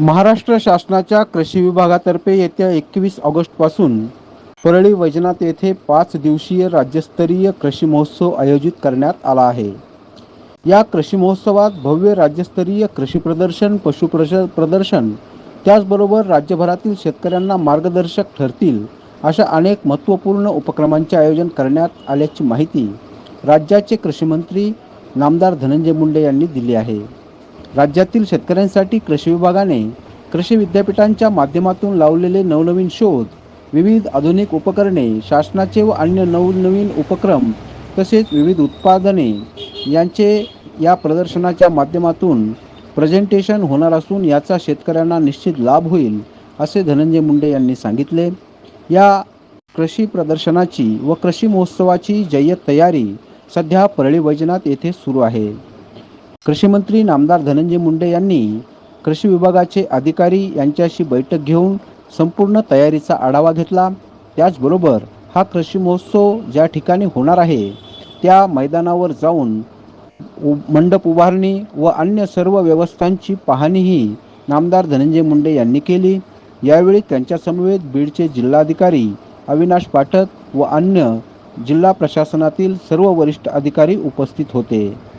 महाराष्ट्र शासनाच्या कृषी विभागातर्फे येत्या एकवीस ऑगस्टपासून परळी वैजनाथ येथे पाच दिवसीय राज्यस्तरीय कृषी महोत्सव आयोजित करण्यात आला आहे. या कृषी महोत्सवात भव्य राज्यस्तरीय कृषी प्रदर्शन पशु प्रश प्रदर्शन त्याचबरोबर राज्यभरातील शेतकऱ्यांना मार्गदर्शक ठरतील अशा अनेक महत्त्वपूर्ण उपक्रमांचे आयोजन करण्यात आल्याची माहिती राज्याचे कृषीमंत्री नामदार धनंजय मुंडे यांनी दिली आहे. राज्यातील शेतकऱ्यांसाठी कृषी विभागाने कृषी विद्यापीठांच्या माध्यमातून लावलेले नवनवीन शोध विविध आधुनिक उपकरणे शासनाचे व अन्य नवनवीन उपक्रम तसेच विविध उत्पादने यांचे या प्रदर्शनाच्या माध्यमातून प्रेझेंटेशन होणार असून याचा शेतकऱ्यांना निश्चित लाभ होईल असे धनंजय मुंडे यांनी सांगितले. या कृषी प्रदर्शनाची व कृषी महोत्सवाची जय्यत तयारी सध्या परळी वैजनाथ येथे सुरू आहे. कृषी मंत्री नामदार धनंजय मुंडे यांनी कृषी विभागाचे अधिकारी यांच्याशी बैठक घेऊन संपूर्ण तयारीचा आढावा घेतला. त्याचबरोबर हा कृषी महोत्सव ज्या ठिकाणी होणार आहे त्या मैदानावर जाऊन उ- मंडप उभारणी व अन्य सर्व व्यवस्थांची पाहणीही नामदार धनंजय मुंडे यांनी केली. यावेळी त्यांच्यासमवेत बीडचे जिल्हाधिकारी अविनाश पाठक व अन्य जिल्हा प्रशासनातील सर्व वरिष्ठ अधिकारी उपस्थित होते.